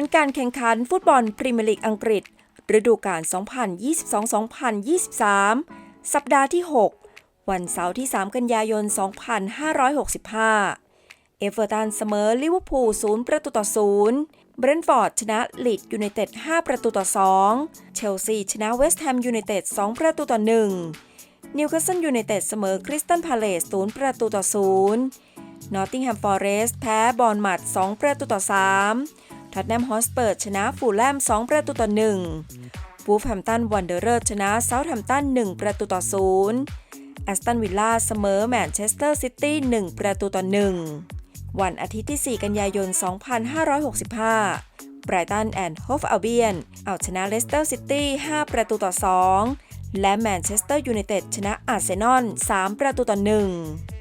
ลการแข่งขันฟุตบอลพรีเมียร์ลีกอังกฤษ ฤดูกาล 2022-2023 สัปดาห์ที่ 6 วันเสาร์ที่ 3 กันยายน 2565 เอเวอร์ตันเสมอลิเวอร์พูล 0 ประตูต่อ 0 เบรนท์ฟอร์ดชนะลีดยูไนเต็ด 5 ประตูต่อ 2 เชลซีชนะเวสต์แฮมยูไนเต็ด 2 ประตูต่อ 1 นิวคาสเซิลยูไนเต็ดเสมอคริสตันพาเลส 0 ประตูต่อ 0 นอตติงแฮมฟอร์เรสต์แพ้บอลมัด 2 ประตูต่อ 3 ท็อตแนมฮอสเปิร์ชนะฟูลแลม 2 ประตูต่อ1วูฟแฮมตันวันเดอร์เรอร์ชนะเซาท์แฮมตัน 1 ประตูต่อ0แอสตันวิลล่าเสมอแมนเชสเตอร์ซิตี้ 1 ประตูต่อ1วันอาทิตย์ที่ 4 กันยายน 2565ไบรตันแอนด์โฮฟอัลเบียนเอาชนะเลสเตอร์ซิตี้ 5 ประตูต่อ 2 และแมนเชสเตอร์ยูไนเต็ดชนะอาร์เซนอล 3 ประตูต่อ 1